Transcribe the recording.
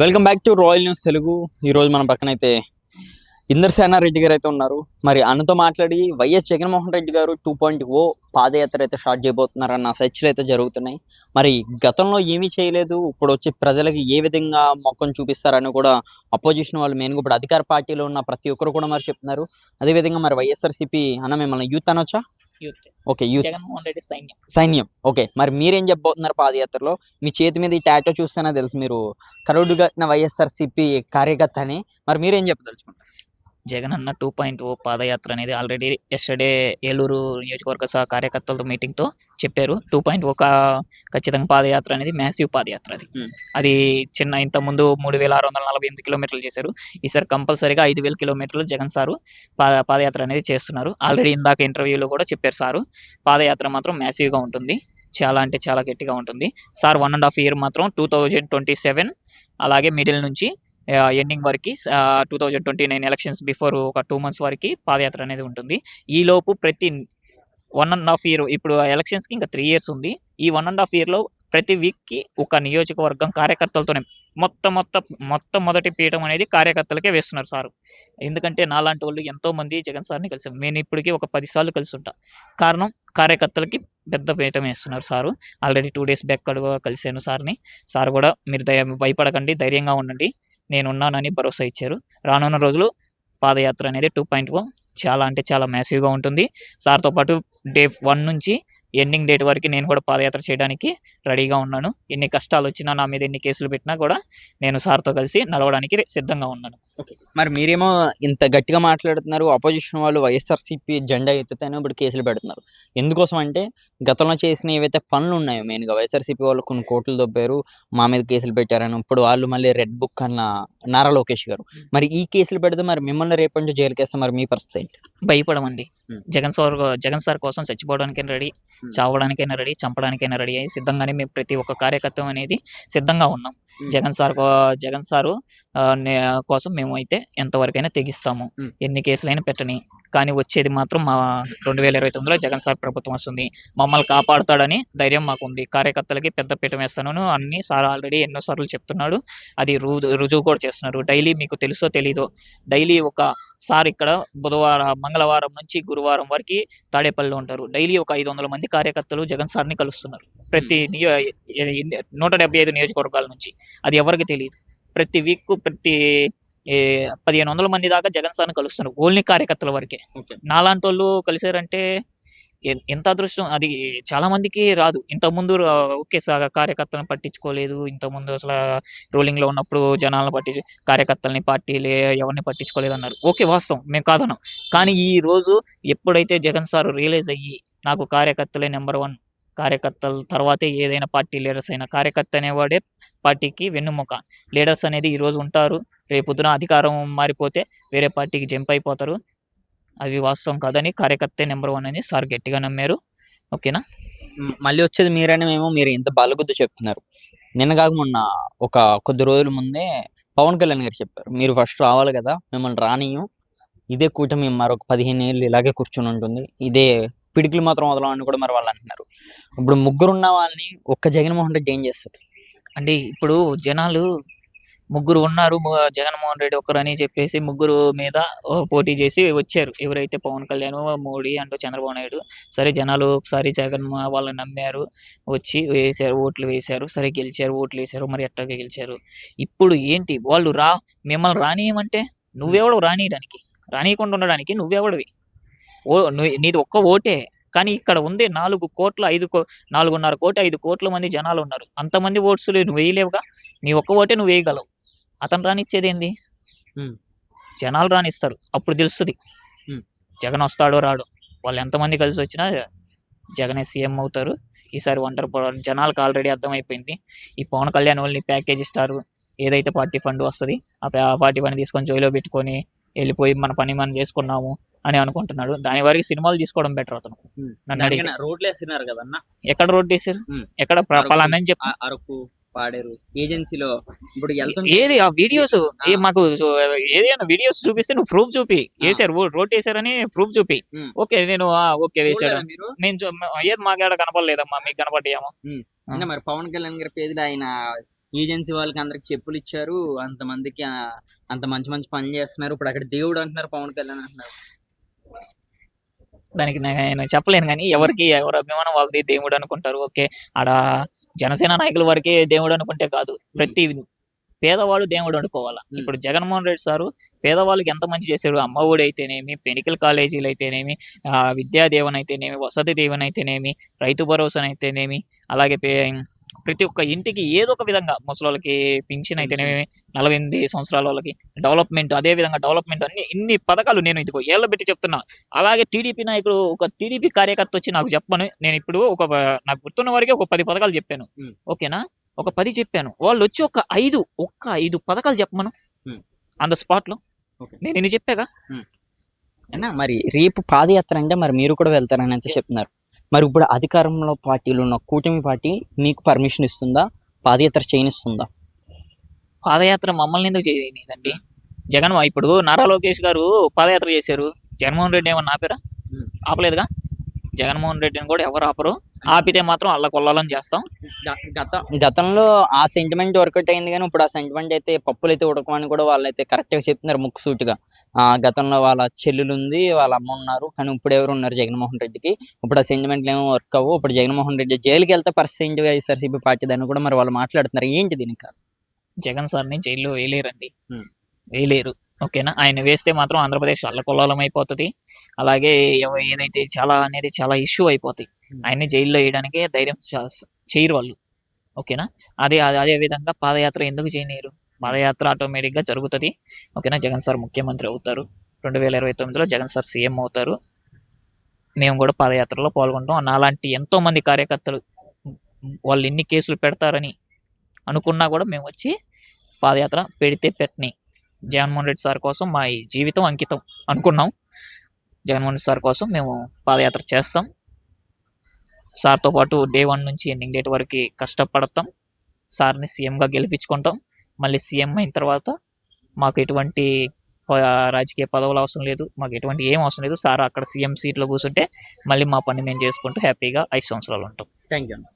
Welcome back to royal news Telugu ఈరోజు మన పక్కన అయితే ఇందర్సేన రెడ్డి గారు అయితే ఉన్నారు. మరి అన్నతో మాట్లాడి వైఎస్ జగన్మోహన్ రెడ్డి గారు టూ పాయింట్ ఓ పాదయాత్ర అయితే స్టార్ట్ చేయబోతున్నారన్న చర్చలు అయితే జరుగుతున్నాయి. మరి గతంలో ఏమీ చేయలేదు. ఇప్పుడు వచ్చి ప్రజలకి ఏ విధంగా మొక్కం చూపిస్తారని కూడా అపోజిషన్ వాళ్ళు మెయిన్గా ఇప్పుడు అధికార పార్టీలో ఉన్న ప్రతి ఒక్కరు కూడా మరి చెప్తున్నారు. అదేవిధంగా మరి వైఎస్ఆర్సీపీ అన్న మిమ్మల్ని యూత్ అనొచ్చా? Okay youth. జగన్మోహన్ రెడ్డి సైన్యం. సైన్యం. ఓకే మరి మీరేం చెప్పబోతున్నారు పాదయాత్రలో? మీ చేతి మీద ఈ టాటో చూస్తేనే తెలుసు మీరు కరుడు కట్టిన వైఎస్ఆర్సీపీ కార్యకర్త అని మరి మీరేం చెప్పదలుచుకుంటారు? జగన్ అన్న టూ పాయింట్ ఓ పాదయాత్ర అనేది ఆల్రెడీ ఎస్టర్డే ఏలూరు నియోజకవర్గ సహ కార్యకర్తలతో మీటింగ్తో చెప్పారు. టూ పాయింట్ ఒక ఖచ్చితంగా పాదయాత్ర అనేది మ్యాసివ్ పాదయాత్ర అది. Hmm. అది చిన్న ఇంత ముందు మూడు వేల ఆరు వందల నలభై ఎనిమిది కిలోమీటర్లు చేశారు. ఈసారి కంపల్సరీగా ఐదు వేల కిలోమీటర్లు జగన్ సారు పా పాదయాత్ర అనేది చేస్తున్నారు. ఆల్రెడీ ఇందాక ఇంటర్వ్యూలో కూడా చెప్పారు సారు. పాదయాత్ర మాత్రం మ్యాసివ్గా ఉంటుంది. చాలా అంటే చాలా గట్టిగా ఉంటుంది. Sir one and half year మాత్రం టూ థౌజండ్ ట్వంటీ సెవెన్ అలాగే మిడిల్ నుంచి ఎండింగ్ వరకు two thousand twenty nine elections before ఒక టూ మంత్స్ వరకు పాదయాత్ర అనేది ఉంటుంది. ఈ లోపు ప్రతి వన్ అండ్ హాఫ్ ఇయర్ ఇప్పుడు ఎలక్షన్స్కి ఇంకా త్రీ ఇయర్స్ ఉంది. ఈ వన్ అండ్ హాఫ్ ఇయర్లో ప్రతి వీక్కి ఒక నియోజకవర్గం కార్యకర్తలతోనే మొత్తం మొత్తం మొత్తం మొదటి పీఠం అనేది కార్యకర్తలకే వేస్తున్నారు సార్. ఎందుకంటే నాలాంటి వాళ్ళు ఎంతోమంది జగన్ సార్ని కలిసాం. నేను ఇప్పటికీ ఒక పదిసార్లు కలిసి ఉంటా కారణం కార్యకర్తలకి పెద్ద పీఠం వేస్తున్నారు sir. Already two days back కూడా కలిశాను సార్ని. సార్ కూడా మీరు దయ భయపడకండి ధైర్యంగా ఉండండి. నేను ఉన్నానని భరోసా ఇచ్చారు. రానున్న రోజులు పాదయాత్ర అనేది టూ పాయింట్ చాలా అంటే చాలా మ్యాసివ్గా ఉంటుంది. సార్తో పాటు డే వన్ నుంచి ఎండింగ్ డేట్ వరకు నేను కూడా పాదయాత్ర చేయడానికి రెడీగా ఉన్నాను. ఎన్ని కష్టాలు వచ్చినా నా మీద ఎన్ని కేసులు పెట్టినా కూడా నేను సార్తో కలిసి నడవడానికి సిద్ధంగా ఉన్నాను. మరి మీరేమో ఇంత గట్టిగా మాట్లాడుతున్నారు అపోజిషన్ వాళ్ళు వైఎస్ఆర్సీపీ జెండా ఎత్తుతేనే ఇప్పుడు కేసులు పెడుతున్నారు. ఎందుకోసం అంటే గతంలో చేసిన ఏవైతే పనులు ఉన్నాయో మెయిన్గా వైఎస్ఆర్సీపీ వాళ్ళు కొన్ని కోట్లు దొబ్బారు మా మీద కేసులు పెట్టారని ఇప్పుడు వాళ్ళు మళ్ళీ రెడ్ బుక్ అన్న నారా లోకేష్ గారు. మరి ఈ కేసులు పెడితే మరి మిమ్మల్ని రేపటి జైలుకి వేస్తే మరి మీ పరిస్థితి ఏంటి? భయపడమండి. జగన్ సార్ జగన్ సార్ కోసం చచ్చిపోవడానికైనా రెడీ. చావడానికైనా రెడీ చంపడానికైనా రెడీ అయ్యి సిద్ధంగానే మేము ప్రతి ఒక్క కార్యకర్త అనేది సిద్ధంగా ఉన్నాం. జగన్ సార్ జగన్ సారు కోసం మేము అయితే ఎంతవరకైనా తెగిస్తాము. ఎన్ని కేసులైనా పెట్టని కానీ వచ్చేది మాత్రం మా రెండు వేల ఇరవై తొమ్మిదిలో జగన్ సార్ ప్రభుత్వం వస్తుంది. మమ్మల్ని కాపాడుతాడని ధైర్యం మాకు ఉంది కార్యకర్తలకి పెద్ద పీఠం వేస్తాను అన్ని సార్ ఆల్రెడీ ఎన్నోసార్లు చెప్తున్నాడు. అది రు రుజువు కూడా చేస్తున్నారు. డైలీ మీకు తెలుసో తెలీదో డైలీ ఒక సార్ ఇక్కడ బుధవారం మంగళవారం నుంచి గురువారం వరకు తాడేపల్లిలో ఉంటారు. డైలీ ఒక ఐదు వందల మంది కార్యకర్తలు జగన్ సార్ని కలుస్తున్నారు. ప్రతి నియో ఎన్ని- నూట డెబ్బై ఐదు నియోజకవర్గాల నుంచి. అది ఎవరికి తెలియదు ప్రతి వీక్ ప్రతి పదిహేను వందల మంది దాకా జగన్ సార్ని కలుస్తున్నారు ఓన్లీ కార్యకర్తల వరకే. నాలాంటి వాళ్ళు కలిసారంటే ఎంత అదృష్టం అది చాలా మందికి రాదు. ఇంత ముందు ఓకే సార్ కార్యకర్తలను పట్టించుకోలేదు ఇంత ముందు అసలు రూలింగ్లో ఉన్నప్పుడు జనాలను పట్టి కార్యకర్తల్ని పార్టీలే ఎవరిని పట్టించుకోలేదు అన్నారు. ఓకే వాస్తవం మేము కాదన్నాం. కానీ ఈ రోజు ఎప్పుడైతే జగన్ సార్ రియలైజ్ అయ్యి నాకు కార్యకర్తలే నెంబర్ వన్ కార్యకర్తల తర్వాతే ఏదైనా పార్టీ లీడర్స్ అయినా కార్యకర్త అనేవాడే పార్టీకి వెన్నుముక. లీడర్స్ అనేది ఈరోజు ఉంటారు. రేపొద్దున అధికారం మారిపోతే వేరే పార్టీకి జంప్ అయిపోతారు. అది వాస్తవం కాదని కార్యకర్తే నెంబర్ వన్ అని సార్ గట్టిగా నమ్మారు. ఓకేనా? మళ్ళీ వచ్చేది మీరని మేము మీరు ఇంత బలగుద్దు చెప్తున్నారు. నిన్న కాక మొన్న ఒక కొద్ది రోజుల ముందే పవన్ కళ్యాణ్ గారు చెప్పారు. మీరు ఫస్ట్ రావాలి కదా మిమ్మల్ని రానియం ఇదే కూటమి మరొక పదిహేను ఏళ్ళు ఇలాగే కూర్చొని ఉంటుంది. ఇదే పిడికిలు మాత్రం వదలమని కూడా మరి వాళ్ళు అంటున్నారు. ఇప్పుడు ముగ్గురు ఉన్న వాళ్ళని ఒక్క జగన్మోహన్ రెడ్డి ఏం చేస్తారు అంటే ఇప్పుడు జనాలు ముగ్గురు ఉన్నారు జగన్మోహన్ రెడ్డి ఒకరని చెప్పేసి ముగ్గురు మీద పోటీ చేసి వచ్చారు. ఎవరైతే పవన్ కళ్యాణ్ మోడీ అంటూ చంద్రబాబు నాయుడు సరే జనాలు ఒకసారి జగన్ వాళ్ళని నమ్మారు వచ్చి వేశారు ఓట్లు వేశారు సరే గెలిచారు ఓట్లు వేశారు మరి ఎట్టాగా గెలిచారు? ఇప్పుడు ఏంటి? వాళ్ళు రా మిమ్మల్ని రానియమంటే నువ్వెవడవు రానియడానికి? రానియకుండా ఉండడానికి నువ్వెవడివి? ఓ నీది ఒక్క ఓటే. కానీ ఇక్కడ ఉంది నాలుగు కోట్ల ఐదు కో నాలుగున్నర కోటి ఐదు కోట్ల మంది జనాలు ఉన్నారు అంతమంది ఓట్స్ నువ్వు వేయలేవుగా? నీ ఒక్క ఓటే నువ్వు వేయగలవు. అతను రానిచ్చేది ఏంది. జనాలు రానిస్తారు. అప్పుడు తెలుస్తుంది. జగన్ వస్తాడో రాడు? వాళ్ళు ఎంతమంది కలిసి వచ్చినా జగనే సీఎం అవుతారు. ఈసారి ఒంటరి జనాలకు ఆల్రెడీ అర్థమైపోయింది. ఈ పవన్ కళ్యాణ్ వాళ్ళని ప్యాకేజ్ ఇస్తారు. ఏదైతే పార్టీ ఫండ్ వస్తుంది ఆ పార్టీ ఫండ్ తీసుకొని జోయిలో పెట్టుకొని వెళ్ళిపోయి మన పని మనం చేసుకున్నాము. అని అనుకుంటున్నాడు. దాని వరకు సినిమాలు తీసుకోవడం బెటర్ అతను. నన్ను అడిగితే. రోడ్లు వేస్తున్నారు కదన్నా ఎక్కడ రోడ్ వేసారు. ఎక్కడ. పలానని చెప్పి. అరకు పాడేరు ఏజెన్సీలో ఇప్పుడు ఏది? ఆ వీడియోస్. మాకు సో- ఏదైనా వీడియోస్ చూపిస్తే నువ్వు ప్రూఫ్ చూపి. వేసారు రోడ్ వేసారని ప్రూఫ్ చూపి. ఓకే నేను ఆ, ఓకే వేసాడు. నేను ఏది మాకేడ కనపడలేదమ్మా మీకు కనపడ్డాము మరి పవన్ కళ్యాణ్ గారి పేరు ఆయన ఏజెన్సీ వాళ్ళకి అందరికి చెప్పులు ఇచ్చారు. అంతమందికి అంత మంచి మంచి పనులు చేస్తున్నారు. ఇప్పుడు అక్కడ దేవుడు అంటున్నారు పవన్ కళ్యాణ్ అంటున్నారు. దానికి నేను చెప్పలేను కానీ ఎవరికి ఎవరి అభిమానం వాళ్ళది దేవుడు అనుకుంటారు. ఓకే ఆడ జనసేన నాయకుల వరకే దేవుడు అనుకుంటే కాదు. ప్రతి పేదవాడు దేవుడు అనుకోవాలా. ఇప్పుడు జగన్మోహన్ రెడ్డి సారు పేదవాళ్ళకి ఎంత మంచి చేశాడు? అమ్మ ఒడి అయితేనేమి మెడికల్ కాలేజీలు అయితేనేమి ఆ, విద్యా దీవెన అయితేనేమి వసతి దీవెన అయితేనేమి రైతు భరోసా అయితేనేమి అలాగే పే- ప్రతి ఒక్క ఇంటికి ఏదో ఒక విధంగా ముసలోళ్ళకి పింఛన్ అయితేనేమి నలభై ఎనిమిది సంవత్సరాల వాళ్ళకి డెవలప్మెంట్ అదే విధంగా డెవలప్మెంట్ అన్ని ఇన్ని పథకాలు నేను ఇదిగో ఏళ్ళ పెట్టి చెప్తున్నా. అలాగే టీడీపీ నాయకుడు ఒక టీడీపీ కార్యకర్త వచ్చి నాకు చెప్పను. నేను ఇప్పుడు ఒక నాకు గుర్తున్న వరకే ఒక పది పథకాలు చెప్పాను. ఓకేనా? ఒక పది చెప్పాను. వాళ్ళు వచ్చి ఒక ఐదు ఒక్క ఐదు పథకాలు చెప్పమను. ఆన్ ద స్పాట్లో Okay. నేను ఇన్ని చెప్పాగా? మరి రేపు పాదయాత్ర అంటే మరి మీరు కూడా వెళ్తారని అయితే చెప్తున్నారు. మరి ఇప్పుడు అధికారంలో పార్టీలు ఉన్న కూటమి పార్టీ మీకు పర్మిషన్ ఇస్తుందా? పాదయాత్ర చేయనిస్తుందా? పాదయాత్ర మమ్మల్ని ఎందుకు చేయలేదండి జగన్ ఇప్పుడు నారా లోకేష్ గారు పాదయాత్ర చేశారు. జగన్మోహన్ రెడ్డి ఏమన్నా ఆపారా. ఆపలేదుగా? జగన్మోహన్ రెడ్డిని కూడా ఎవరు ఆపరు. ఆపితే మాత్రం అల్ల కొల్లాలని చేస్తాం. గత గతంలో ఆ సెంటిమెంట్ వర్కౌట్ అయింది కానీ ఇప్పుడు ఆ సెంటిమెంట్ అయితే పప్పులు అయితే ఉడకమని కూడా వాళ్ళైతే కరెక్ట్గా చెప్తున్నారు ముక్కుసూటిగా ఆ గతంలో వాళ్ళ చెల్లెలు ఉంది వాళ్ళ అమ్మ ఉన్నారు కానీ ఇప్పుడు ఎవరు ఉన్నారు జగన్మోహన్ రెడ్డికి? ఇప్పుడు ఆ సెంటిమెంట్లు ఏమో వర్క్ అవ్వు ఇప్పుడు జగన్మోహన్ రెడ్డి జైలుకి వెళ్తే పర్సెంట్ వైఎస్ఆర్సీపీ పార్టీ దాన్ని కూడా మరి వాళ్ళు మాట్లాడుతున్నారు. ఏంటి దీనికి? జగన్ సార్ని జైల్లో వేయలేరండి. వేయలేరు. ఓకేనా? ఆయన వేస్తే మాత్రం ఆంధ్రప్రదేశ్ అల్లకొల్లాలం అయిపోతుంది అలాగే ఏదైతే చాలా అనేది చాలా ఇష్యూ అయిపోతాయి. Hmm. ఆయన్ని జైల్లో వేయడానికి ధైర్యం చేయరు వాళ్ళు. ఓకేనా? అదే అదే- విధంగా పాదయాత్ర ఎందుకు చేయలేరు? పాదయాత్ర ఆటోమేటిక్గా జరుగుతుంది. ఓకేనా? జగన్ సార్ ముఖ్యమంత్రి అవుతారు. రెండు వేల ఇరవై తొమ్మిదిలో జగన్ సార్ సీఎం అవుతారు. మేము కూడా పాదయాత్రలో పాల్గొంటాం. నాలాంటి ఎంతో మంది కార్యకర్తలు వాళ్ళు ఎన్ని కేసులు పెడతారని అనుకున్నా కూడా మేము వచ్చి పాదయాత్ర పెడితే పెట్టని జగన్మోహన్ రెడ్డి సార్ కోసం మా ఈ జీవితం అంకితం అనుకున్నాం. జగన్మోహన్ రెడ్డి సార్ కోసం మేము పాదయాత్ర చేస్తాం. సార్తో పాటు డే వన్ నుంచి ఎండింగ్ డేట్ వరకు కష్టపడతాం. సార్ని సీఎంగా గెలిపించుకుంటాం. మళ్ళీ సీఎం అయిన తర్వాత మాకు ఎటువంటి రాజకీయ పదవులు అవసరం లేదు. మాకు ఎటువంటి ఏం అవసరం లేదు. సార్ అక్కడ సీఎం సీట్లో కూర్చుంటే మళ్ళీ మా పని మేము చేసుకుంటూ హ్యాపీగా ఐదు సంవత్సరాలు ఉంటాం. Thank you